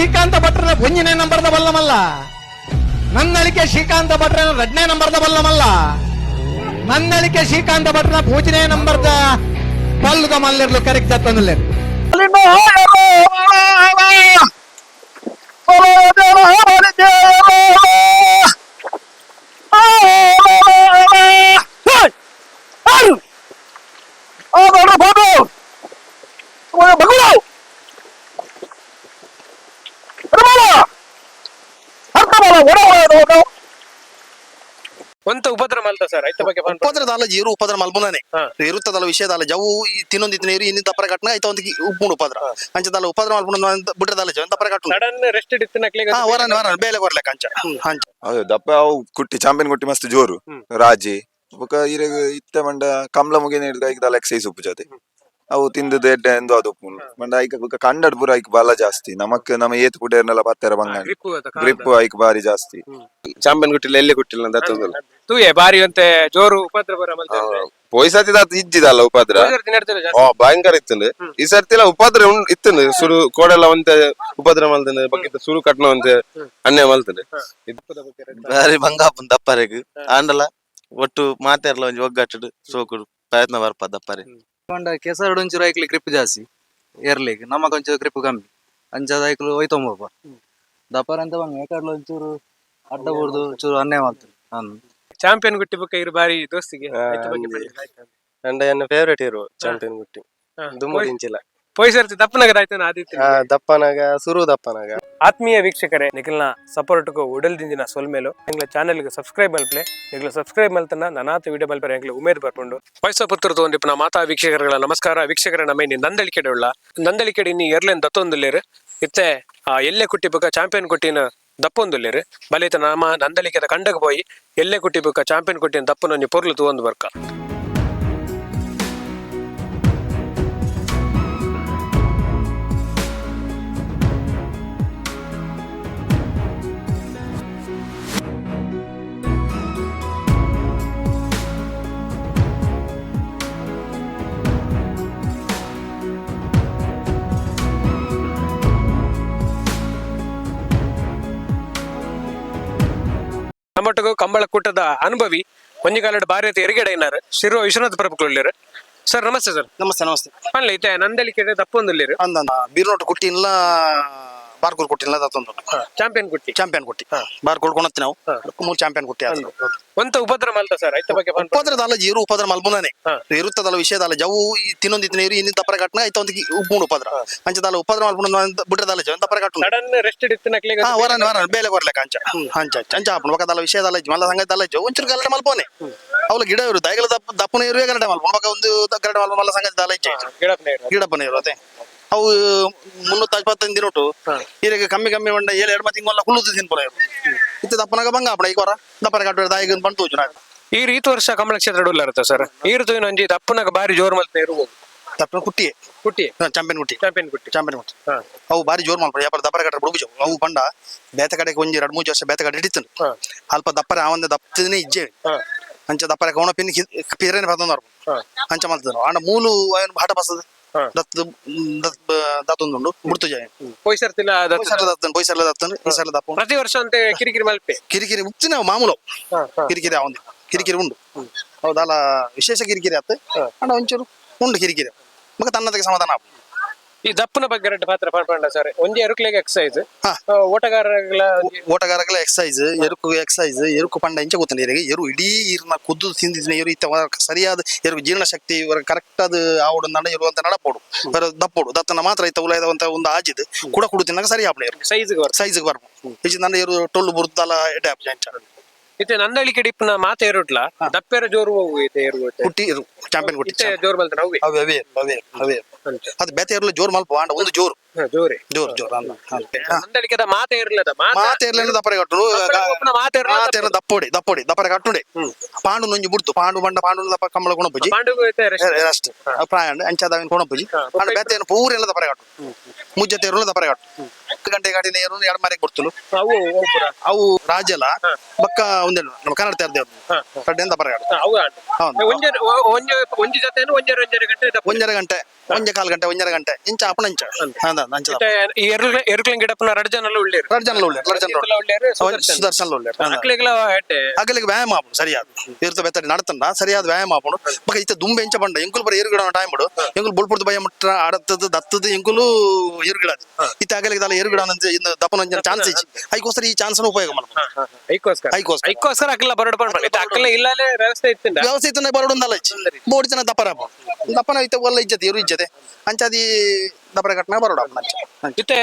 ಶ್ರೀಕಾಂತ ಭಟ್ರನ ಒಂಜನೇ ನಂಬರ್ದ ಬಲ್ಲಮಲ್ಲ. ನನ್ನಳಿಕೆ ಶ್ರೀಕಾಂತ ಭಟ್ರನ ರಡ್ನೇ ನಂಬರ್ದ ಬಲ್ಲಮಲ್ಲ. ನನ್ನಳಿಕೆ ಶ್ರೀಕಾಂತ ಭಟ್ರನ ಪೂಜನೆ ನಂಬರ್ದ ಬಲ್ಲದ ಮಲ್ಲಿರ್ಲು ಕರೆಕ್ಟ್ ತಂದಿಲ್ಲ ಒಂತ ಉಪದ್ರ ಮಲ್ತ ಸರ್ ಐತ ಬಗ್ಗೆ ಪನ್ಪ ಉಪದ್ರದಾಲ ಜೀರು ಉಪದ್ರ ಮಲ್ಬುನನೆ. ಇರುತ್ತದಲ್ಲ ವಿಷಯದಾಲ ಜವು ತಿನ್ನೊಂದು ನೀರು ಇನ್ನಿಂದ ತಪ್ಪರ ಕಟ್ನ ಐತ ಒಂದು ಉಪ್ಪುಂಡು ಉಪದ್ರ. ಅಂಚದಲ್ಲ ಉಪದ್ರ ಮಲ್ಬುನ ಬಿಟ್ರದಲ್ಲ ಜವಂತ ತಪ್ಪರ ಕಟ್ಟು ಸಡನ್ ರೆಸ್ಟ್ ಇತ್ತಿನಕ್ಲಿಗೆ ಹಾ ವರನ್ ವರನ್ ಬೇಲೆ ಬರ್ಲೆಕ್ಕ ಕಂಚ. ಅಂಚ ಹೌದು ದಪ್ಪ ಅವು ಕುಟ್ಟಿ ಚಾಂಪಿಯನ್ ಕುಟ್ಟಿ ಮಸ್ತ್ ಜೋರು. ರಾಜಿ ಬೊಕ ಇರೆಗ್ ಇತ್ತ ಮಂಡ ಕಮ್ಲ ಮುಗಿನ ಹಿಡ್ದು ಐಕ್ ದಾಲ ಎಕ್ಸೈಸ್ ಉಪ್ಪು ಜೊತೆ. ಅವು ತಿಂದು ಎಡ್ಡೆ ಎಂದು ಅದು ಮಂಡ ಐಕ ಬೊಕ ಕಂಡಡ್ ಪೂರ ಐಕ್ ಬಲ ಜಾಸ್ತಿ. ನಮಕ್ ನಮ್ಮ ಏತ್ ಕುಡೇರ್ನೆಲ್ಲ ಪತ್ತೆರ ಬಂಗ ಗ್ರಿಪ್ ಐಕ್ ಬಾರಿ ಜಾಸ್ತಿ. ಚಾಂಪಿಯನ್ ಗುಟ್ಟಿಲ್ಲ ಎಲ್ಲಿ ಗುಟ್ಟಿಲ್ಲ ಅಂತ ತೂಯೆ ಬಾರಿ ಅಂತೆ ಜೋರು ಉಪದ್ರ ಬರ ಮಲ್ತ ಪೋಯಿ ಸರ್ತಿ ದಾತ್ ಇಜ್ಜಿದಲ್ಲ ಉಪದ್ರ? ಭಯಂಕರ ಇತ್ತಂದು ಈ ಸರ್ತಿ ಉಪದ್ರ ಇತ್ತು ಇತ್ತಂದು ಸುರು ಕೋಡೆಲ್ಲ ಒಂತೆ ಉಪದ್ರ ಮಲ್ತಂದು ಬಗ್ಗೆ ಸುರು ಕಟ್ನ ಒಂತೆ ಅನ್ಯ ಮಲ್ತಂದು ಬಾರಿ ಬಂಗಾಪನ್ ದಪ್ಪರೆಗ್. ಆಂಡಲ ಒಟ್ಟು ಮಾತೆರ್ಲ ಒಂಜಿ ಒಗ್ಗಟ್ಟು ಸೋಕುಡು. ಪ್ರಯತ್ನ ಬರ್ಪ ದಪ್ಪರೆ. ಪಂಡ ಕೆಸರು ಒಂಚೂರು ಐಕ್ಲಿ ಗ್ರಿಪ್ ಜಾಸ್ತಿ ಏರ್ಲಿಕ್ಕೆ. ನಮಕ್ ಒಂಚೂರು ಗ್ರಿಪ್ ಕಮ್ಮಿ. ಅಂಚದ ಐಕ್ಲು ಒಯ್ತೊಂಬಪ್ಪ ದಪ್ಪರ ಅಂತ ಬಂಗ ಯಾಕಡ್ಲ ಒಂಚೂರು ಅಡ್ಡ ಬಡ್ದು ಚೂರು ಅನ್ಯಾಯ ಮಾಡ್ತಾರೆ ನಾನು ಚಾಂಪಿಯನ್ ಗುಟ್ಟಿ ಬಗ್ಗೆ ಇರು ಬಾರಿ ದೋಸ್ತಿಗೆ ನಂಡ ಎನ್ನ ಫೇವ್ರೇಟ್ ಇರು ಚಾಂಪಿಯನ್ ಗುಟ್ಟಿ. ದುಮ್ಮ ದುಮ್ಮಡಿ ಪೊಯ್ಸರ್ತಿ ದಪ್ಪನಾಗ ಆಯ್ತಾನ ಆದಿತ್ಯ? ದಪ್ಪನಾಗ ಸುರು ದಪ್ಪನಾಗ. ಆತ್ಮೀಯ ವೀಕ್ಷಕರೇ, ನಿಖಿಲ್ನ ಸಪೋರ್ಟ್ಗೂ ಉಡಲ್ದಿಂದಿನ ಸೊಲ್ಮೇಲು ಎಂಗ್ಲ ಚಾನೆಲ್ಗೆ ಸಬ್ಸ್ಕ್ರೈಬ್ ಮಲ್ಪಲೆ, ನಿಗ್ಲ ಸಬ್ಸ್ಕ್ರೈಬ್ ಮಲ್ತನ ನನಾತ ವಿಡಿಯೋ ಮಲ್ಪರೆ ಎಂಗ್ಲ ಉಮೇದ್ ಬರ್ಕೊಂಡು. ಪೈಸಾ ಪುತ್ರದು ಒಂದಿಪ್ಪ ಮಾತಾ ವೀಕ್ಷಕರುಗಳ ನಮಸ್ಕಾರ. ವೀಕ್ಷಕರ, ನಮ್ಮ ಇನ್ನಿ ನಂದಳಿಕೆಡೆ ಉಳ್ಳ ನಂದಳಿಕೆಡೆ ಇನ್ನು ಎರ್ಲೆನ್ ದತ್ತೊಂದುಲ್ಲೇರು ಇತ್ತೆ ಎಲ್ಲೆ ಕುಟ್ಟಿ ಬುಕ್ಕ ಚಾಂಪಿಯನ್ ಕುಟ್ಟಿನ ದಪ್ಪೊಂದುಲ್ಲೇರು. ಬಲಿತ ನಾಮ ನಂದಳಿಕೆದ ಕಂಡಕ್ಕೆ ಹೋಗಿ ಎಲ್ಲೆ ಕುಟ್ಟಿ ಬುಕ್ಕ ಚಾಂಪಿಯನ್ ಕುಟ್ಟಿನ ದಪ್ಪನ ಪೊರ್ಲು ತೂವೊಂದು ಬರ್ಕ. ಕಂಬಳ ಕೂಟದ ಅನುಭವಿ ಒಂಜಿಗಾಲಡ್ ಭಾರತ ಎರಿಗಡೆ ಏನಾರು ಶಿರುವ ವಿಶ್ವನಾಥ ಪ್ರಭುಗಳಿರು ಸರ್ ನಮಸ್ತೆ ಸರ್. ನಮಸ್ತೆ ನಮಸ್ತೆ. ಅಲ್ಲ ನಂದಲಿ ನಂದಳಿಕೆಡೆ ದಪ್ಪೊಂದುಲ್ಲೇರು. ಅಂದ ಬೀರ್ನೋಟ್ ಕುಟ್ಟಿಲ್ಲ ಬಾರ್ಕೂರ್ ಕೊಟ್ಟಿಲ್ಲ ಅದೊಂದು ಚಾಂಪಿಯನ್ ಗುಟ್ಟಿ. ಚಾಂಪಿಯನ್ ಕೊಟ್ಟಿ ಬಾರ್ಕೂರ್ ಕೊಣತ್ತಿ ನಾವು. ಮೂರು ಚಾಂಪಿಯನ್ ಕೊಟ್ಟಿ ಅದು ಒಂತ ಉಪದ್ರ ಮಲ್ತ ಸರ್ ಐತ ಬಗ್ಗೆ ಪನ್ಪ ಉಪದ್ರದಾಲ ಜೀರು ಉಪದ್ರ ಮಲ್ಬುನನೆ. ಇರುತ್ತದಲ್ಲ ವಿಷಯದಲ್ಲ ಜವು ತಿನ್ನೊಂದು ನೀರು ಇನ್ನಿಂದ ತಪ್ಪರ ಕಟ್ಟನ ಐತ ಒಂದು ಉಪ್ಪುಂಡು ಉಪದ್ರ. ಅಂಚದಲ್ಲ ಉಪದ್ರ ಮಲ್ಬುನ ಬಿಡ್ರದಲ್ಲ ಜವ ತಪ್ಪರ ಕಟ್ಟು ಸಡನ್ ರೆಸ್ಟ್ ಇತ್ತಿನಕ್ಲಿಗೆ ಹಾ ವರನ್ ವರನ್ ಬೇಲೆ ಬರ್ಲಕ ಅಂಚ. ಅಂಚ ಅಂಚ ಆಪಣ ಒಕದಲ್ಲ ವಿಷಯದಲ್ಲ ಮಲ್ಲ ಸಂಗತಲ್ಲ ಜೋ ಒಂಚೂರು ಗಲಾಟೆ ಮಲ್ಪೋನೆ ಅವಲ ಗಿಡ ಇರು ದೈಗಲ ದಪ್ಪ ದಪ್ಪನ ಇರುವೆ ಗಲಾಟೆ ಮಲ್ಪ ಮಗ ಒಂದು ಗಲಾಟೆ ಮಲ್ಲ ಸಂಗತಿ ದಲ್ಲ ಇಚ್ಚೆ ಗಿಡಪ್ನೆ ಇರು. ಗಿಡಪ್ಪನ ಇರು ಅದೇ ಅವು ಮುನ್ನೂತ್ತ ಇಪ್ಪತ್ತೈದು ದಿನ ಉಂಟು. ಈಗ ಕಮ್ಮಿ ಕಮ್ಮಿ ಮಂಡ ಏಳು ಎರಡು ಮಲ್ಲ ಹುಲ್ಲುದು ತಿನ್ ಪುರ ಇತ್ತು ದಪ್ಪನಾಗ ಬಂಗ ಆಪಣ ಈಗ ವಾರ ದಪ್ಪನ ಕಟ್ಟು ದಾಯಿಗ ಬಂತು ಈ ರೀತಿ ವರ್ಷ ಕಮಲ ಕ್ಷೇತ್ರ ಉಳ್ಳಾರತ ಸರ್. ಈ ಋತುವಿನ ಒಂಜಿ ದಪ್ಪನಾಗ ಬಾರಿ ಜೋರ್ ಮಲ್ತ ಇರ್ಬೋದು. ದಪ್ಪನ ಕುಟ್ಟಿಯೇ. ಕುಟ್ಟಿ ಚಾಂಪಿಯನ್ ಕುಟ್ಟಿ. ಚಾಂಪಿಯನ್ ಕುಟ್ಟಿ. ಚಾಂಪಿಯನ್ ಕುಟ್ಟಿ. ಅವು ಬಾರಿ ಜೋರ್ ಮಾಡ್ಬೋದು ಯಾಪ ದಪ್ಪರ ಕಟ್ಟ ಬುಡುಬುಜು ಅವು ಬಂಡ ಬೇತ ಕಡೆಗೆ ಒಂಜಿ ಎರಡು ಮೂರು ವರ್ಷ ಬೇತ ಕಡೆ ಹಿಡಿತು ಅಲ್ಪ ದಪ್ಪರ ಅವಂದ ದಪ್ಪನೇ ಇಜ್ಜೆ. ಅಂಚೆ ದಪ್ಪರ ಕವಣ ಪಿನ್ ಪಿರೇನೆ ಬರ್ತಂದ್ರು ಹಂಚ ಅಂಚ ಮಾಡ್ತಿದ್ರು ಆಂಡ ಮೂಲು ಏನು ಬಾಟ ಬಸ್ತದ. ದತ್ ದತ್ ಮುಡ್ತು ಜಾಯ ದತ್ತನ್ ದತ್ತನ್ ಈ ಸಲ ದಪ್ಪ ಪ್ರತಿ ವರ್ಷ ಅಂತ ಕಿರಿಕಿರಿ ಮಲ್ಪೆ. ಕಿರಿಕಿರಿ ಮುಕ್ತಿನ ಮಾಮೂಲು ಕಿರಿಕಿರಿ ಅವಂದು ಕಿರಿಕಿರಿ ಉಂಡು. ಹೌದಲ್ಲ ವಿಶೇಷ ಕಿರಿಕಿರಿ ಆತ. ಅಂಡ ಒಂಚೂರು ಉಂಡು ಕಿರಿಕಿರಿ. ಮಗ ತನ್ನದಕ್ಕೆ ಸಮಾಧಾನ. ಈ ದಪ್ಪನ ಬಗ್ಗೆ ರೆಡ್ಡಿ ಪಾತ್ರ ಪಡ್ಕೊಂಡ ಸರ್ ಒಂದೇ ಎರುಕ್ಲೆಗ್ ಎಕ್ಸೈಸ್ ಹಾ. ಓಟಗಾರಗಳ ಓಟಗಾರಗಳ ಎಕ್ಸೈಸ್ ಎರುಕು ಎಕ್ಸೈಸ್ ಎರುಕು ಪಂಡ ಇಂಚ ಗೊತ್ತಿಲ್ಲ ಇರಿಗೆ ಎರು ಇಡೀ ಇರ್ನ ಕುದ್ದು ತಿಂದಿದ್ನ ಎರು ಇತ್ತ ವರ ಸರಿಯಾದ ಎರು ಜೀರ್ಣ ಶಕ್ತಿ ಇವರ ಕರೆಕ್ಟ್ ಅದು ಆವಡು ನಡ ಇರುವಂತ ನಡಪೋಡು. ಬರ ದಪ್ಪೋಡು. ದತ್ತನ ಮಾತ್ರ ಇತ್ತ ಉಲಾಯದ ಒಂದು ಆಜಿದ್. ಕೂಡ ಕುಡು ತಿನ್ನಾಗ ಸರಿ ಆಪ್ಲೆ ಎರು ಸೈಜ್ ಸೈಜ್ಗೆ ಬರ್ಬು ಈಚೆ ನನ್ನ ಎರು ಟೊಳ್ಳು ಬುರ್ದಲ್ಲ ಎಡೆ ಆಪ್ ಜಂಚ ಇತ್ತೆ ನಂದಳಿಕೆ ಡಿಪ್ನ ಮಾತೆ ಏರುಟ್ಲ ದಪ್ಪೆರ ಜೋರು ಹೋಗು ಇತ್ತೆ ಏರು ಇತ್ತೆ. ಕುಟ್ಟಿ ಇರು. ಚಾಂಪಿಯನ್ ಕುಟ್ಟಿ ಇತ್ತೆ ಜೋರ್ ಬಲ್ತ ಅವೇ ಅವೇ ಅವೇ ಅವೇ. ಅದು ಬೇತೆ ಇರಲು ಜೋರ್ ಮಲ್ಪ ಒಂದು ಜೋರು. ಜೋರಿ. ಜೋರ್ ಜೋರ್ ಮಾತೇ ಇರ್ಲಿಲ್ಲ ಮಾತೆ ಇರ್ಲದ ಮಾತೆ ಇರ್ಲಿಲ್ಲ ದಪ್ಪರೆ ಕಟ್ಟು ಮಾತೆ ಇರ್ಲ ದಪ್ಪೋಡಿ ದಪ್ಪೋಡಿ ದಪ್ಪರೆ ಕಟ್ಟುಡೆ. ಪಾಂಡು ನೊಂಜಿ ಬುಡ್ತು ಪಾಂಡು ಬಂಡ ಪಾಂಡು ದಪ್ಪ ಕಮಲ ಗುಣಪುಜಿ rest. ಅಷ್ಟೇ. ಪ್ರಾಯಂಡ ಅಂಚಾದ ಕೊಣಪುಜಿ ಪಾಂಡು ಬೇತೆ ಏನು ಪೂರ ಎಲ್ಲ ದಪ್ಪರೆ ಕಟ್ಟು ಮುಜ್ಜತೆ ಇರಲು ದಪ್ಪರೆ ಕಟ್ಟು ಹತ್ತು ಗಂಟೆ ಗಾಡಿ ನೀರು ಎರಡು ಮಾರಿ ಕೊಡ್ತಲು ಅವು ಅವು. ರಾಜಲ ಬಕ್ಕ ಒಂದೇ ನಮ್ಮ ಕನ್ನಡ ತೆರೆದೇವ್ರು ಕಡ್ಡೆ ದಪ್ಪರೆ ಕಟ್ಟು ಅವು ಆಂಡ್. ಹೌದು. ಒಂಜೆ ಒಂಜೆ ಒಂಜಿ ಜೊತೆ ಒಂಜೆ ಒಂಜೆ ಗಂಟೆ ದಪ್ಪ ಒಂಜರ ಗಂಟೆ. ಒಂಜೆ ಕಾಲು ಗಂಟೆ ಒಂಜರ ಗಂಟೆ. ಇಂಚ ಅಪ್ಪನ ಇಂಚ. ಅಂಚ ಈ ಎರುಗ್ಲ ಎರುಕ್ಲಿನ ಗಿಡಪ್ಪನ ರಡ್ ಜನ ಉಳ್ಳೇರು ರಡ್ ಜನ ಒಳ್ಳೆ ರಡ್ ಜನ ಉಳ್ಳೇರು. ಸುದರ್ಶನ್ ಒಳ್ಳೆ ಮಕ್ಳಿಗೆಲ್ಲ ಹೆಡ್ಡೆ ಅಗಲಿಗೆ ವ್ಯಾಯಾಮ ಆಪುಂಡು ಸರಿಯಾದ. ಇರ್ತ ಬೆತ್ತಡಿ ನಡತಂಡ ಸರಿಯಾದ ವ್ಯಾಯಾಮ ಆಪುಂಡು ಬಕ ಇತ್ತ ದುಂಬೆ ಇಂಚ ಬಂಡ ಎಂಕುಲು ಬರ ಏರುಗಿಡ ಟೈಮ್ ಬಿಡು. ಎಂಕುಲು ಬುಳ್ಪುರ್ದು ಭಯ ಮುಟ್ಟ ಆಡತ್ತದ ದತ್ತದ ಎಂಕುಲು ಏರುಗಿಡ ಇತ್ತ ಅಗಲಿಗೆ ದಲ್ಲ ಏರುಗಿಡ ಇನ್ನು ದಪ್ಪನ ಒಂಜನ ಚಾನ್ಸ್ ಇಚ್ಚಿ ಐಕೋಸ್ಕರ ಈ ಚಾನ್ಸ್ ಉಪಯೋಗ ಮಾಡ್ಬೋದು. ಐಕೋಸ್ಕರ. ಐಕೋಸ್ಕರ. ಐಕೋಸ್ಕರ ಅಕ್ಲ ಬರಡ್ ಬಂದ್ ಇತ್ತ ಅಕ್ಲ ಇಲ್ಲಲೇ ವ್ಯವಸ್ಥೆ ಇತ್ತಿಂದ ವ್ಯವಸ್ಥೆ ಇತ್ತನೆ ಬರೋಡು ಒಂದಲ್ಲ ಇಚ್ಚಿ ಬೋಡಿ ಜನ ದಪ್ಪರ ದಪ್ಪನ ಇತ್ತ ಒಲ್ಲ ಇಜ್ಜತೆ ಏರು ಇಜ್ಜತೆ ಅಂಚಾದಿ ದಪ್ಪರ ಕಟ್ನ ಬರೋಡು ಅಪ್ಪ ಅಂಚ. ಅಂಚ. ಇತ್ತೆ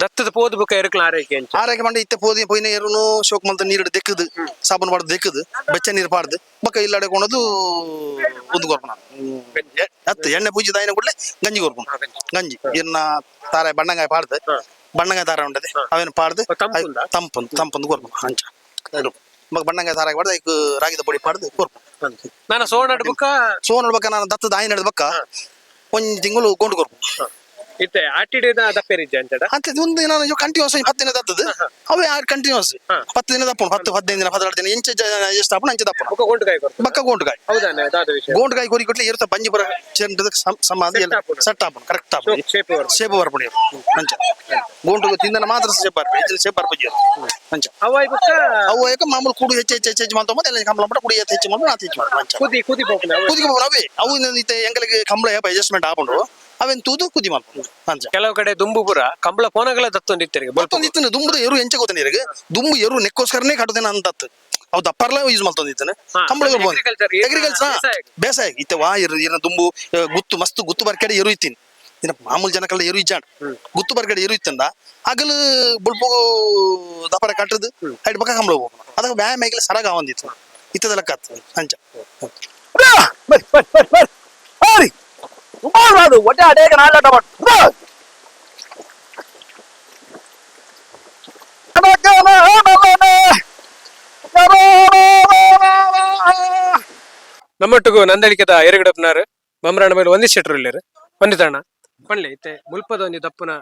ದತ್ತದ ಪೋದ್ ಬುಕ್ಕ ಎರುಕ್ಲ ಆರೈಕೆ ಅಂಚ. ಆರೈಕೆ ಮಾಡಿ ಇತ್ತೆ ಪೋದಿ ಪೋಯಿನ ಏರುನು ಶೋಕ್ ಮಲ್ತ ನೀರು ದೆಕ್ಕದು. ಸಾಬೂನು ಪಾಡ್ದು ದೆಕ್ಕದು. ಬೆಚ್ಚ ನೀರು ಪಾಡ್ದು. ಬಕ್ಕ ಇಲ್ಲಾಡೆ ಕೊಣದು ಉದ್ದು ಕೊರ್ಪನ. ಅತ್ತ ಎಣ್ಣೆ ಪೂಜೆ ದಾಯಿನ ಕೂಡಲೇ ಗಂಜಿ ಕೊರ್ಪನ. ಗಂಜಿ. ಇನ್ನ ತಾರ ಬಣ್ಣಗಾಯ ಪಾಡ್ದು. ಬಣ್ಣಗಾಯ ತಾರ ಉಂಟದೆ ಅವೇನು ಪಾಡ್ದು? ತಂಪುಂದ? ತಂಪುಂದು ತಂಪುಂದು ಕೊರ್ಪನ. ಅಂಚ. ಮಗ ಬಣ್ಣಗಾಯ ತಾರಾಗಿ ಪಾಡ್ದು ಐಕ್ ರಾಗಿದ ಪೊಡಿ ಪಾಡ್ದು ಕೊರ್ಪನ. ನಾನು ಸೋಣಡ್ ಬುಕ್ಕ ಸೋ ನೋಡ್ಬೇಕ ನಾನು ದತ್ತದ ಆಯಿ ನಡೆದ ಬಕ್ಕ ಒಂದ್ ತಿಂಗಳು ಗೊಂಡು ಕೊರ್ಪು ಇತ್ತೆ ಆಟಿಡಿದ ದಪ್ಪೇರಿ ಅಂಚಡ ಅಂತ ಒಂದು ದಿನ ಕಂಟಿನ್ಯೂಸ್ ಹತ್ತು ದಿನ ದತ್ತದ ಅವೇ ಆರ್ ಕಂಟಿನ್ಯೂಸ್ ಹತ್ತು ದಿನ ದಪ್ಪ ಹತ್ತು ಹದಿನೈದು ದಿನ ಹದಿನಾರು ದಿನ ಇಂಚ ಎಷ್ಟು ದಪ್ಪನ ಅಂಚೆ ದಪ್ಪ ಬುಕ್ಕ ಬಕ್ಕ ಗೋಂಡ್ಗಾಯ್. ಹೌದಾನೆ ಅದಾದ ವಿಷಯ. ಕೊರಿ ಕೊಟ್ಲಿ ಇರ್ತ ಬಂಜಿ ಬರ ಚೆಂಡದ ಸಮಾಧಿ ಎಲ್ಲ. ಸೆಟ್ ಆಪಣ ಕರೆಕ್ಟ್ ಆಪುಂಡು ಶೇಪ್ ಬರ್ತದೆ. ಮಂಚ ಅಂಚ. ಗೋಂಡು ತಿಂದನ ಮಾತ್ರ ಶೇಪ್ ಬರ್ಪು ಇದ್ರ ಶೇಪ್ ಅಂಚ. ಬುಕ್ಕ ಅವು ಯಾಕ ಮಾಮೂಲು ಕೂಡು ಹೆಚ್ಚು ಹೆಚ್ಚು ಹೆಚ್ಚು ಹೆಚ್ಚು ಮತ್ತೆ ಎಲ್ಲ ಕಂಬಳ ಕುಡಿ ಹೆಚ್ಚು ಹೆಚ್ಚು ಮಾಡಿ ನಾತಿ ಹೆಚ್ಚು ಅಂಚ. ಕುದಿ ಕುದಿ ಹೋಗ್ನ ಕುದಿಗೆ ಅವೇ ಅವು ಇತ್ತೆ ಎಂಗಲಿಗೆ ಕಂಬಳ ಅಡ್ಜಸ್ಟ್ಮೆಂಟ್ ಆಪುಂಡು ಅವೇನ್ ತೂದು ಕುದಿ ಮಾಡ್ಕೊಂಡು ಅಂಚ ಕೆಲವು ಕಡೆ ದುಂಬುಪುರ ಕಂಬಳ ಪೋನಗಳ ದತ್ತೊಂದಿತ್ತರಿಗೆ ಮತ್ತೊಂದು ಇತ್ತು ದುಂಬುದ ಎರು ಎಂಚ ಗೊತ್ತಾನೆ ಇರಗೆ ದುಂಬು ಎರು ನೆಕ್ಕೋಸ್ಕರನೇ ಕಟ್ಟದೇನ ಅಂತತ್ತು ಅವು ದಪ್ಪರ್ಲ ಯೂಸ್ ಮಾಡ್ತೊಂದಿತ್ತನ ಕಂಬಳ ಎಗ್ರಿಕಲ್ಚರ್ ಏನ ಅಗ್ರಿಕಲ್ಚರ್ ಬೇಸಾಯ. ಇತ್ತೆ ವಾ ಇರ ಇರ ದುಂಬು ಗುತ್ತು ಮಸ್ತ್ ಗುತ್ತು ಬರ್ಕಡೆ ಎರು ಇತ್ತೀನಿ. ಇನ್ನ ಮಾಮೂಲು ಜನಕ್ಕೆಲ್ಲ ಎರು ಇಚ್ಚಾಣ ಗುತ್ತು ಬರ್ಕಡೆ ಎರು ಇತ್ತಂದ ಹಗಲು ಬುಳ್ಪು ದಪ್ಪರ ಕಟ್ಟದು ಐಟ್ ಬಕ್ಕ ಕಂಬಳ ಹೋಗೋಣ ಅದಕ್ಕೆ ವ್ಯಾಯಾಮ ಸರಗ ಒಂದಿತ್ತು ಇತ್ತದ ಲೆಕ್ಕ ಆತು ಅಂಚ ನಮ್ಮೊಟ್ಟಿಗೂ ನಂದಳಿಕೆದ ಎರಗಡಪ್ಪನಾರು ಬಮ್ರಾಣ ಮೇಲೆ ಒಂದಿ ಇಲ್ಲರು. ಇಲ್ಲೇರು ಒಂದಿತಣ್ಣ ಪಳ್ಳೆ ಇತ್ತೆ ಮುಲ್ಪದ ಒಂದು ದಪ್ಪನ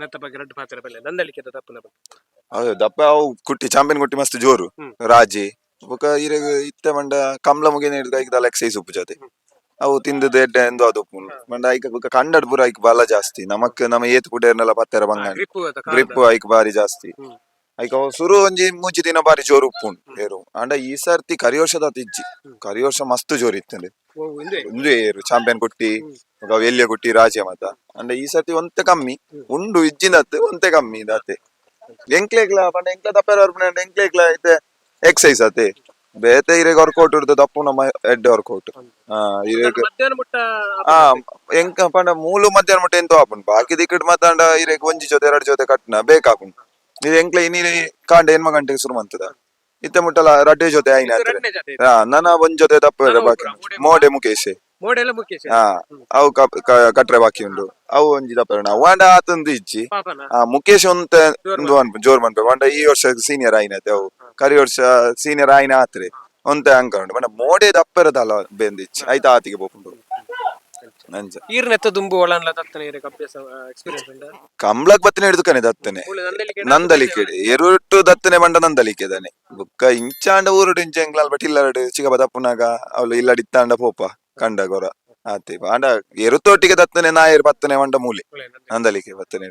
ನೆತ್ತ ಬಗ್ಗೆ ರಡ್ಡು ಪಾತ್ರ ಬಲ್ಲೆ ನಂದಳಿಕೆದ ದಪ್ಪನ ಬಗ್ಗೆ. ಹೌದು ದಪ್ಪ ಅವು ಕುಟ್ಟಿ ಚಾಂಪಿಯನ್ ಕುಟ್ಟಿ ಮಸ್ತ್ ಜೋರು. ರಾಜಿ ಬೊಕ ಇರೆಗ್ ಇತ್ತ ಮಂಡ ಕಮಲ ಮುಗಿನ ಹಿಡ್ದು ದಲ ಎಕ್ಸೈಸ್ ಉಪ್ಪು ಜೊತೆ. ಅವು ತಿಂದದ ಎಡ್ಡೆ ಎಂದು ಅದು ಮಂಡ ಐಕ ಬೊಕ ಕಂಡಡ್ ಪೂರ ಐಕ್ ಬಲ ಜಾಸ್ತಿ. ನಮಕ್ ನಮ ಏತ್ ಕುಟೇರ್ನೆಲ್ಲ ಪತ್ತೆರ ಬಂಗಾಣಿ ಗ್ರಿಪ್ ಐಕ್ ಬಾರಿ ಜಾಸ್ತಿ. ಐಕ ಸುರು ಒಂಜಿ ಮೂಜಿ ದಿನ ಬಾರಿ ಜೋರು ಉಪ್ಪುಂಡು ಏರು. ಅಂಡ ಈ ಸರ್ತಿ ಕರಿ ವರ್ಷದ ತಿಜ್ಜಿ. ಕರಿ ವರ್ಷ ಮಸ್ತ್ ಜೋರು ಇತ್ತಂಡೆ ಒಂದು? ಏರು. ಚಾಂಪಿಯನ್ ಕುಟ್ಟಿ ವೆಲ್ಯ ಕುಟ್ಟಿ? ರಾಜ್ಯ ಮತ. ಅಂಡ ಈ ಸರ್ತಿ ಒಂತೆ ಕಮ್ಮಿ. ಉಂಡು ಇಜ್ಜಿನತ್ತೆ ಒಂತೆ ಕಮ್ಮಿ ದಾತೆ ಎಂಕ್ಲೇಗ್ಲ ಪಂಡ ಎಂಕ್ಲ ಬರ್ಪುನ ಎಂಕ್ಲೇಗ್ಲ ಐತೆ ಎಕ್ಸೈಸ್ ಅತೆ ಬೇತೆ ಇರೆಗ್ ವರ್ಕೌಟ್ ಇರ್ತದೆ ದಪ್ಪು ನಮ್ಮ ಎಡ್ಡೆ ವರ್ಕೌಟ್ ಹಾ ಇರೆಗ್ ಮಧ್ಯಾಹ್ನ ಮುಟ್ಟ ಆ ಎಂಕ ಪಂಡ ಮೂಲು ಮಧ್ಯಾಹ್ನ ಮುಟ್ಟ ಎಂತ ಆಪುಂಡು ಬಾಕಿ ದಿಕ್ಕಟ್ ಮಾತಾಂಡ ಇರೆಗ್ ಒಂಜಿ ಜೊತೆ ಎರಡು ಜೊತೆ ಕಟ್ನ ಬೇಕಾಪುಂಡು ಇದು ಎಂಕ್ಲೆ ಇನಿ ಕಾಂಡ ಎನ್ಮ ಗಂಟೆಗೆ ಶುರು ಮಂತದ. ಇತ್ತ ಮುಟ್ಟಲ ರಡ್ಡೆ ಜೊತೆ ಐನ ಹಾ ನನ್ನ ಒಂದ್ ಜೊತೆ ದಪ್ಪ ಬಾಕಿ. ಮೋಡೆ ಮುಖೇಶ್. ಮೋಡೆಲ್ಲ ಮುಖ್ಯ ಹಾ ಅವು ಕಪ್- ಕ- ಕಟ್ರೆ ಬಾಕಿ ಉಂಡು ಅವು ಒಂಜಿ ದಪ್ಪ ಇರೋಣ ವಾಂಡ ಆತಂದು ಇಜ್ಜಿ. ಪಾಪನ? ಆ ಮುಖೇಶ್ ಅಂತ ಉಂದು ಅನ್ಪ ಜೋರ್ ಮನ್ಪೆ ವಾಂಡ ಈ ವರ್ಷ ಸೀನಿಯರ್ ಆಯ್ನತೆ ಅವು. ಕರಿ ವರ್ಷ ಸೀನಿಯರ್ ಆಯ್ನ ಆತ್ರೆ. ಒಂತ ಅಂಕ ಉಂಟು. ಬಂಡ ಮೋಡೆ ದಪ್ಪರದಲ್ಲ ಬೆಂದಿಚ್ಚಿ ಆಯ್ತಾ ಆತಿಗೆ ಬೋಪುಂಡು ಕಂಬಳಕ್ ಈರ್ನೆತ್ತ ದುಂಬು ಒಳನ್ಲ ದತ್ತನ ಇರಕ್ಕೆ ಅಭ್ಯಾಸ ಎಕ್ಸ್ಪೀರಿಯನ್ಸ್ ಉಂಡ ಕಂಬ್ಳಕ್ ಬತ್ತಿನ ಹಿಡಿದುಕನೆ ದತ್ತನೆ. ಮೂಲೆ ನಂದಲಿಕೆ ಎರುಟ್ಟು ದತ್ತನೆ ಬಂಡ ನಂದಲಿಕೆ ದಾನೆ ಬುಕ್ಕ ಇಂಚಾಂಡ ಊರುಡು ಇಂಚ ಎಂಗ್ಲಾಲ್ ಬಟ್ ಇಲ್ಲರಡು ಚಿಕ್ಕ ಬದಪ್ಪನಾಗ ಅವಳು ಇಲ್ಲಡಿತ್ತಾಂಡ ಪೋಪ. ಕಂಡ ಗೊರ ಆತೆ ಆಂಡ ಎರುತೊಟ್ಟಿಗೆ ದತ್ತನೆ ನಾಯರ್ ಪತ್ತನೆ ಮಂಡ ಮೂಲಿ. ನಂದಲಿಕೆ ಬತ್ತನೆ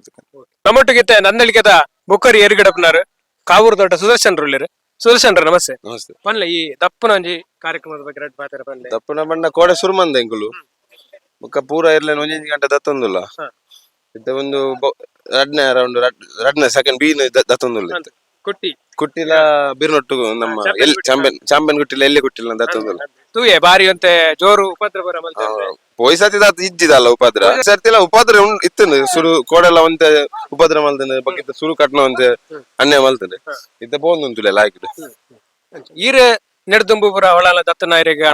ನಮ್ಮೊಟ್ಟಿಗಿತ್ತೆ ನಂದಲಿಕೆದ ಬುಕ್ಕರಿ ಎರಗಡಪ್ಪನಾರು ಕಾವೂರು ದೊಡ್ಡ ಸುದರ್ಶನ್ ರುಳ್ಳೇರು. ಸುದರ್ಶನ್ ನಮಸ್ತೆ. ನಮಸ್ತೆ. ಬನ್ನಿ ಈ ದಪ್ಪನ ಒಂಜಿ ಕಾರ್ಯಕ್ರಮದ ಬಗ್ಗೆ ರೆಡ್ ಪಾತ್ರ ಪನ್ಲೆ ದಪ್ಪನ ಬಣ್ಣ ಕೋಡೆ ಸುರ್ಮಂದ ಎಂಕುಲು ಬೊಕ್ಕ ಪೂರ ಇರ್ಲೇನು ಒಂಜಿ ಗಂಟೆ ದತ್ತೊಂದುಲ್ಲ. ಇದ್ದ ಒಂದು ಬೊ- ರಡ್ನೆ ರೌಂಡ್ ರಡ್ನೆ ಸೆಕೆಂಡ್ ಬೀನ್ ದತ್ತೊಂದುಲ್ಲ. ಕುಟ್ಟಿ. ಕುಟ್ಟಿಲ ಬಿರ್ನೊಟ್ಟು ನಮ್ಮ ಎಲ್ಲಿ ಚಾಂಬೆನ್ ಚಾಂಪಿಯನ್ ಕುಟ್ಟಿಲ ಎಲ್ಲಿ ಕುಟ್ಟಿಲ್ಲ ದತ್ತೊಂದುಲ್ಲ ತೂಯೆ ಬಾರಿ ಅಂತ ಜೋರು ಉಪದ್ರ ಬರ ಪೋಯ್ ಸತಿ ದಾತ ಇಜ್ಜಿದಲ್ಲ ಉಪದ್ರ. ಸರ್ತಿಲ ಉಪದ್ರ ಇತ್ತು ಸುರು ಕೋಡೆಲ್ಲ ಒಂತೆ ಉಪದ್ರ ಮಲ್ತಂದೆ ಬಗ್ಗೆ ಸುರು ಕಟ್ನ ಒಂತೆ ಅನ್ಯ ಮಲ್ತದೆ ಇತ್ತ ಬೋನ್ ಉಂತುಲೆ ಲಾಯ್ಕಿಡ್ ಈರೆ ನೆಡ್ದುಂಬು ಪುರ ಅವಳಲ್ಲ ದತ್ತನ ನಾಯರಿಗೆ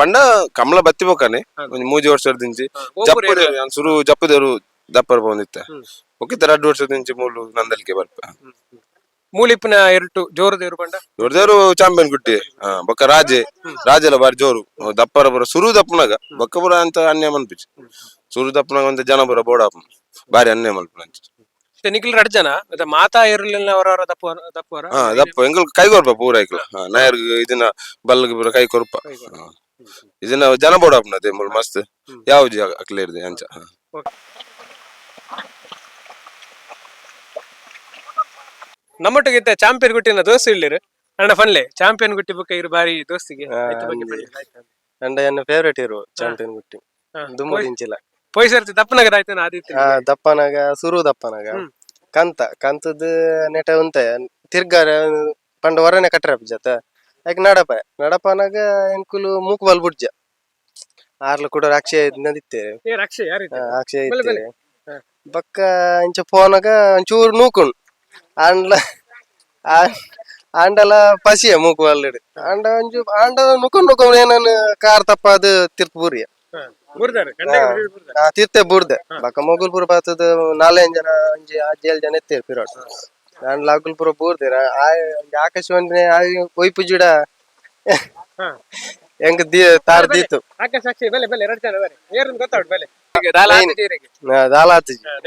ಪಂಡ ಕಮಲ ಬತ್ತಿ ಬೋಕಾನೆ ಒಂಜಿ ಮೂಜಿ ವರ್ಷದ ದಿಂಚಿ. ಓಪುರ ಜಪ್ಪದೇರು ಸುರು ಜಪ್ಪದೇರು ದಪ್ಪರ್ ಬಂದಿತ್ತ. ಒಕ್ಕಿತ್ತ ಎರಡು ವರ್ಷದ ದಿಂಚಿ ಮೂಲು ನಂದಲಿಕೆ ಬರ್ಪ. ಮೂಲಿಪ್ಪಿನ ಎರಟು ಜೋರು ದೇವ್ರು ಬಂಡ ದೊಡ್ಡದೇರು ಚಾಂಪಿಯನ್ ಗುಟ್ಟಿ. ಹಾ ಬೊಕ್ಕ ರಾಜೆ. ರಾಜೆಲ್ಲ ಬಾರಿ ಜೋರು. ದಪ್ಪರ ಬರ ಸುರು ದಪ್ಪನಾಗ. ಬೊಕ್ಕ ಬರ ಅಂತ ಅನ್ಯ ಮನ್ಪಿಚ್ ಸುರು ದಪ್ಪನಾಗ ಅಂತ ಜನ ಬರ ಬೋಡ ಬಾರಿ ಅನ್ಯ ಮನ್ಪಿ ಮತ್ತೆ ನಿಖಿಲ್ ರಡ್ ಜನ? ಅದ ಮಾತಾ ಇರ್ಲಿಲ್ಲ ಅವರವರ ದಪ್ಪ ದಪ್ಪವರ ಹಾ ದಪ್ಪ. ಎಂಗಲ್ ಕೈ ಕೊರ್ಪ ಪೂರ ಐಕ್ಲ ನಾಯರ್ ಇದನ್ನ ಬಲ್ಲಗ್ ಬರ ಕೈ ಕೊರ್ಪ. ಹಾ. ಇದನ್ನ ಜನ ಬೋಡಾಪ್ನದೆ ಅದೇ ಮಸ್ತ್. ಯಾವ ಜಾಗ ಅಕ್ಲೇರ್ದೆ ಅಂಚ. ಹ. ನಮ್ಮೊಟ್ಟಿಗೆ ಇತ್ತ ಚಾಂಪಿಯನ್ ಗುಟ್ಟಿನ ದೋಸ್ತಿ ಇಲ್ಲಿರು ಅಣ್ಣ ಫನ್ಲೆ ಚಾಂಪಿಯನ್ ಗುಟ್ಟಿ ಬುಕ್ಕ ಇರು ಬಾರಿ ದೋಸ್ತಿಗೆ. ಬಗ್ಗೆ ಆಯ್ತು. ಅಂಡ ಎನ್ನ ಫೇವ್ರೇಟ್ ಇರು ಚಾಂಪಿಯನ್ ಗುಟ್ಟಿ. ಹಾ. ದುಮ್ಮಡಿ ಪೋಯ್- ಸರ್ತಿ ದಪ್ಪನಗರ ಆಯ್ತಾನ ಆದಿತ್ಯ ಆ ದಪ್ಪನಾಗ ಸುರು ದಪ್ಪನಾಗ. ಕಂತ ಕಂತದ ನೆಟ ಉಂತ ತಿರ್ಗ ಪಂಡ ವರನೆ ಕಟ್ರ ಜತ. ಯಾಕೆ ನಡಪ? ನಡಪನಾಗ ಎಂಕುಲು ಮೂಕ್ ಬಲ್ ಬುಡ್ಜ. ಆರ್ಲ ಕೂಡ ಅಕ್ಷಯ ನದಿತ್ತೆ ಏ ರಕ್ಷೆ ಅಕ್ಷಯ ಬಲೆ ಇತ್ತೆ ಹಾ. ಬಕ್ಕ ಇಂಚ ಫೋನಾಗ ಒಂಚೂರು ನೂಕುಂಡು. ಆಂಡ್ಲ ಆ- ಆಂಡಲ ಪಸಿಯ ಮೂಕು ಆಲ್ರೆಡಿ ಆಂಡ ಅಂಜು ಆಂಡ ನುಕೊಂಡ್ ನುಕೊಂಡ್ ಏನನ್ ಕಾರ್ ತಪ್ಪ ಅದು ತಿರ್ತ ಬುರಿಯ. ತಿರ್ತೆ ಬೂರ್ದೆ. ಬಕ್ಕ ಮೊಗುಲ್ಪುರ ಬಾತದ ನಾಲ್ಕೈದು ಜನ ಅಂಜಿ ಆಜ್ ಏಳು ಜನ ಎತ್ತೇರ್ ಪಿರೋಡ್. ನಾನ್ ಲಾಗುಲ್ಪುರ ಬೂರ್ದಿರ ಆಕಾಶವಾಣಿ ಒಯ್ಪು ಜಿಡ. ಹೆಂಗ್ ದಿ ತಾರ್ ದೀತು. ಸಾಕ್ಷಿ ಬೆಲೆ ಬೆಲೆ ಎರಡು ಜನ ಬೇರೆ ಏರನ್ ಗೊತ್ತಾವ್ದು ಬೆಲೆ ಈಗ ದಾಲ ದೇವ್ರ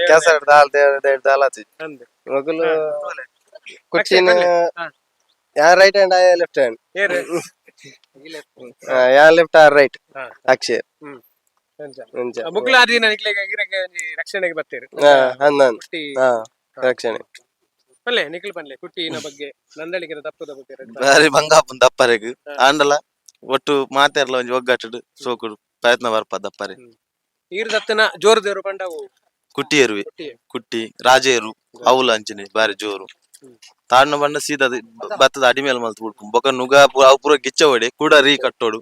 ಕೆಸರ್ ದಾಲ್ ದೇಡ್ ದಾಲ್ ಮಗಲು ಕುಚ್ಚಿನ. ಯಾ ರೈಟ್ ಹ್ಯಾಂಡ್ ಆಯ ಲೆಫ್ಟ್ ಹ್ಯಾಂಡ್ ಏರು. ಯಾ ಲೆಫ್ಟ್ ಆರ್ ರೈಟ್. ಅಕ್ಷಯ್ ಆ ಮುಗ್ಲ ಆದಿನ ರಕ್ಷಣೆಗೆ ಬರ್ತೀರಿ. ಹಾ ಹನ್ನೊಂದು ಕುಟ್ಟಿ. ಹಾ ರಕ್ಷಣೆ. ನಿಖಿಲ್ ಕುಟ್ಟಿನ ಬಗ್ಗೆ ನಂದಳಿಗಿರ ತಪ್ಪದ ಬಗ್ಗೆ. ಬಾರಿ ಬಂಗಾಪನ್ ದಪ್ಪರೆಗ್ ಆಂಡಲ? ಒಟ್ಟು ಮಾತೆರ್ಲ ಒಂಜಿ ಒಗ್ಗಟ್ಟುಡು ಸೋಕುಡು. ಪ್ರಯತ್ನ ಬರ್ಪದ ದಪ್ಪರೆ. ಈರ್ ದತ್ತನ ಜೋರು ದೇವ್ರು ಪಂಡವು ಕುಟ್ಟಿ ಎರುವಿ ಕುಟ್ಟಿ ರಾಜೇರು ಅವುಲ ಅಂಚನೆ ಬಾರಿ ಜೋರು. ತಾಡ್ನ ಬಣ್ಣ ಸೀದಾ ಬತ್ತದ ಭತ್ತದ ಅಡಿಮೇಲೆ ಮಲ್ತು ಬಿಡ್ಕೊಂಡು ಬೊಕ ನುಗ ಪೂರ ಅವು ಪೂರ ಗಿಚ್ಚ ಹೊಡಿ ಕೂಡ ರೀ ಕಟ್ಟೋಡು.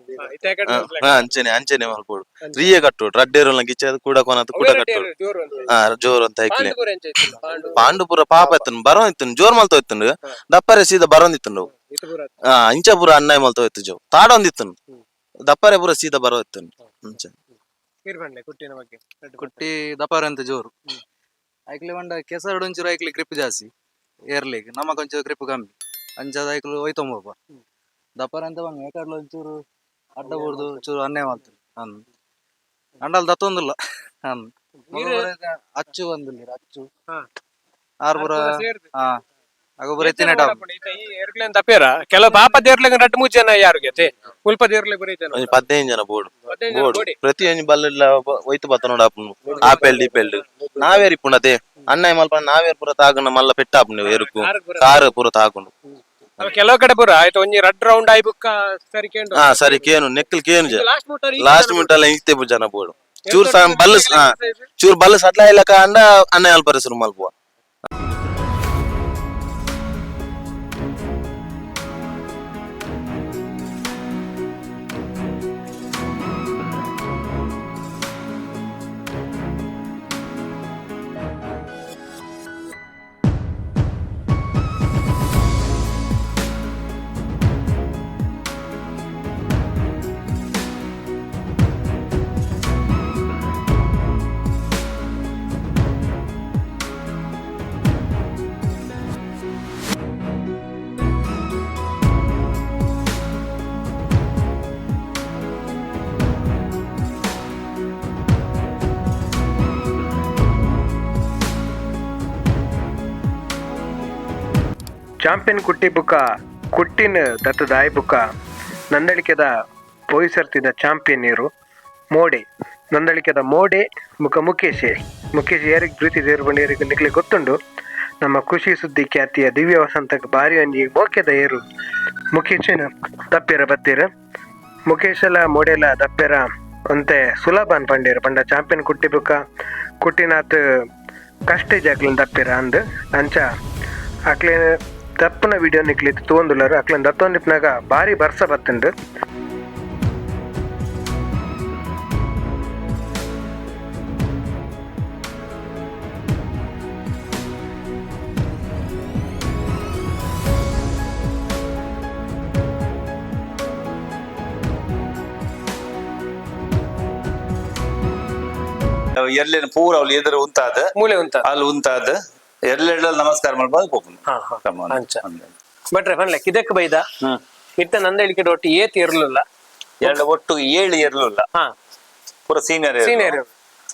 ಹಾ, ಹಾ, ಅಂಚನೆ ಅಂಚನೆ ಮಲ್ಪೋಡು ರೀಯೇ ಕಟ್ಟೋಡು. ರಡ್ಡೇರು ಗಿಚ್ಚ ಕೂಡ ಕೊನತ್ ಕೂಡ ಕಟ್ಟೋಡು. ರಡ್ಡಿ ಜೋರು ಅಂತ. ಹಾ ಜೋರು ಅಂತ ಐಕ್ಲೆ. ಪಾಂಡುಪುರ ಎಂಚ ಇತ್ತು ಪಾಂಡು ಪಾಂಡುಪುರ ಪಾಪ ಎತ್ತನು ಬರೋ ಇತ್ತನು ಜೋರ್ ಮಲ್ತ ಇತ್ತನು ದಪ್ಪರೆ ಸೀದಾ ಬರೋಂದಿತ್ತು ನಾವು ಇಂಚ ಪೂರ ಅನ್ನಾಯ ಮಲ್ತ ಹೋಯ್ತು ಜೋ. ತಾಡೊಂದಿತ್ತನು. ದಪ್ಪರೆ ಪೂರ ಸೀದಾ ಬರೋ ಇತ್ತು ಕುಟ್ಟಿನ ಬಗ್ಗೆ ಕುಟ್ಟಿ. ದಪ್ಪರೆ ಅಂತ ಜೋರು. ಐಕ್ಲಿ ಬಂಡ ಕೆಸರು ಒಂಚೂರು ಐಕ್ಲಿ ಗ್ರಿಪ್ ಜಾಸ್ತಿ. ಏರ್ಲಿಗೆ. ನಮಕ್ ಒಂಚೂರು ಗ್ರಿಪ್ ಕಮ್ಮಿ. ಅಂಚದ ಐಕ್ಲು ಹೋಯ್ತೊಂಬ ದಪ್ಪರೆ ಅಂತ ಬಂಗ ಏಕಡ್ಲು ಒಂಚೂರು ಅಡ್ಡ ಬಡ್ದು ಚೂರು ಅನ್ಯಾಯ ಮಾಡ್ತಾರೆ ಹನ್ ಅಂಡಲ್ ದತ್ತೊಂದಿಲ್ಲ. ಹನ್ ಅಚ್ಚು ಬಂದಿಲ್ಲ ಅಚ್ಚು. ಆರ್ ಪೂರ ಆರ್ಪುರ ಹಾ. ಟಾಪ್ ಓಡಾಪುಂಡು. ಈತ ಈ ಏರ್ಗ್ಲೇನ್ ಕೆಲವು ಪಾಪ ದೇವ್ರಲಿಗೆ ರಟ್ಟು ಮೂರು ಜನ ಯಾರು ಗೆತೆ ಉಲ್ಪ ದೇವ್ರಲಿ ಬರೀತಾನೆ ಜನ ಒಂಜಿ ಪದ್ನೈದು ಜನ ಬೋಡು ಜನ ಬೋಡು. ಪ್ರತಿ ಒಂಜಿ ಬಲ್ಲ ಒಯ್ತು ಬತ್ತ ನೋಡಾಪುನು ಆಪೆಲ್ ಡಿಪೆಲ್ಡ್ ನಾವೇರಿ ಪುಣತೆ? ಅನ್ನಾಯ ಮಲ್ಪ ನಾವೇರ್ ಪುರ ತಾಗನ ಮಲ್ಲ ಪೆಟ್ಟಾಪುನು ಎರುಕು ಕಾರ್ ಪುರ. ತಾಗುಂಡು ಕೆಲವು ಕಡೆ ಪುರ ಆಯ್ತು ಒಂಜಿ ರಡ್ ರೌಂಡ್ ಆಯ್ ಬುಕ್ಕ ಸರಿ ಕೇಂದ್ರ ಹಾ ಸರಿ ಕೇನು ನೆಕ್ಕಲ್ ಕೇನು ಜ ಲಾಸ್ಟ್ ಎಲ್ಲ ಇಂತೆ ಜನ ಬೋಡು ಚೂರ್ ಸಾ ಬಲ್ಲ ಹಾ ಚೂರ್ ಬಲ್ಲ ಸಟ್ಲ ಇಲ್ಲಕ ಅಂಡ ಅನ್ನ ಅಲ್ಪ ಮಲ್ಪುವ. ಚಾಂಪಿಯನ್ ಕುಟ್ಟಿ ಬುಕ್ಕ, ಕುಟ್ಟಿನ ದತ್ತದ ಆಯ್ ಬುಕ್ಕ, ನಂದಳಿಕೆದ ಪೊಯ್ಸರ್ತಿದ ಚಾಂಪಿಯನ್ ಇರು ಮೋಡೆ, ನಂದಳಿಕೆದ ಮೋಡೆ, ಮುಖ ಮುಖೇಶೆ ಮುಖೇಶ್ ಯಾರಿಗೆ ಪ್ರೀತಿ ಸೇರ್ಕೊಂಡು ಯಾರಿಗೆ ನಿಕ್ಲಿ ಗೊತ್ತುಂಡು? ನಮ್ಮ ಖುಷಿ ಸುದ್ದಿ ಖ್ಯಾತಿಯ ದಿವ್ಯ ವಸಂತಕ್ಕೆ ಬಾರಿ ಒಂಜಿ ಮೋಕೆದ ಏರು. ಮುಖೇಶನ ದಪ್ಪೆರ ಬತ್ತೀರ? ಮುಖೇಶಲ ಮೋಡೆಲ ದಪ್ಪೆರ ಒಂತೆ ಸುಲಭ ಅನ್ಪಂಡೇರು ಪಂಡ ಚಾಂಪಿಯನ್ ಕುಟ್ಟಿ ಬುಕ್ಕ ಕುಟ್ಟಿನಾತ್ ಕಷ್ಟ ಜಾಕ್ಲಿನ ದಪ್ಪೆರ ಅಂದ್. ಅಂಚ ಅಕ್ಲೆ ದಪ್ಪನ ವಿಡಿಯೋ ನಿಕ್ಲಿತ್ತು ತೋಂದುಲರು ಅಕ್ಲೆನ್ ದತ್ತೊಂದಿಪ್ನಾಗ ಭಾರಿ ಬರ್ಸ ಬತ್ತುಂಡು ಎಲ್ಲೇನು ಪೂರ ಅವ್ಲು ಎದುರು ಉಂತಾದ? ಮೂಲೆ ಉಂತ ಅಲ್ಲಿ ಉಂತಾದ ಎರಡೆರಡಲ್ಲಿ ನಮಸ್ಕಾರ ಮಾಡ್ಬೋದು ಪೋಪುನ್ ಹಾ ಹಾ. ಕ್ರಮ ಒಂದು. ಕಿದಕ್ ಬೈದ? ಹ್ಮ್ ಇತ್ತ ನಂದ ಹೇಳಿಕೆ ಒಟ್ಟು ಏತ್ ಇರ್ಲಿಲ್ಲ. ಎರಡು ಒಟ್ಟು ಏಳು ಇರ್ಲಿಲ್ಲ. ಹಾ. ಪೂರ ಸೀನಿಯರ್ ಸೀನಿಯರ್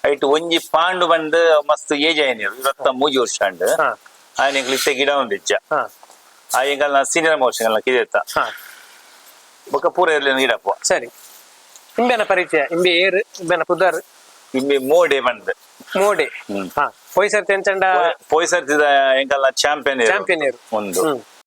ಐಟ್ ಒಂಜಿ ಪಾಂಡು ಬಂದು ಮಸ್ತ್ ಏಜ್ ಆಯ್ನಿರು ಇವತ್ತ ಮೂಜಿ ವರ್ಷ ಅಂಡ್ ಹಾ. ಆಯ್ನ ಇಂಗ್ಲಿಷ್ ಗಿಡ ಒಂದು ಇಜ್ಜ ಹಾ. ಆ ಈಗ ಸೀನಿಯರ್ ಮೋಷನ್ ಕಿದೆತ್ತ ಹಾ. ಬೊಕ್ಕ ಪೂರ ಇರ್ಲಿ ಗಿಡಪ್ಪ ಸರಿ. ಇಂಬೆನ ಪರಿಚಯ ಇಂಬೆ ಏರ್ ಇಂಬೆನ ಪುದರ್. ಇಂಬೆ ಮೋಡೆ ಬಂದ್. ಮೋಡೆ. ಹ್ಮ್. ಹಾ. ಪೊಯ್ಸರ್ ತೆಂಚಂಡ ಪೋಯ್ ಚಾಂಪಿಯನ್ ಚಾಂಪಿಯನ್ ಇರು. ಒಂದು ಹ್ಮ್.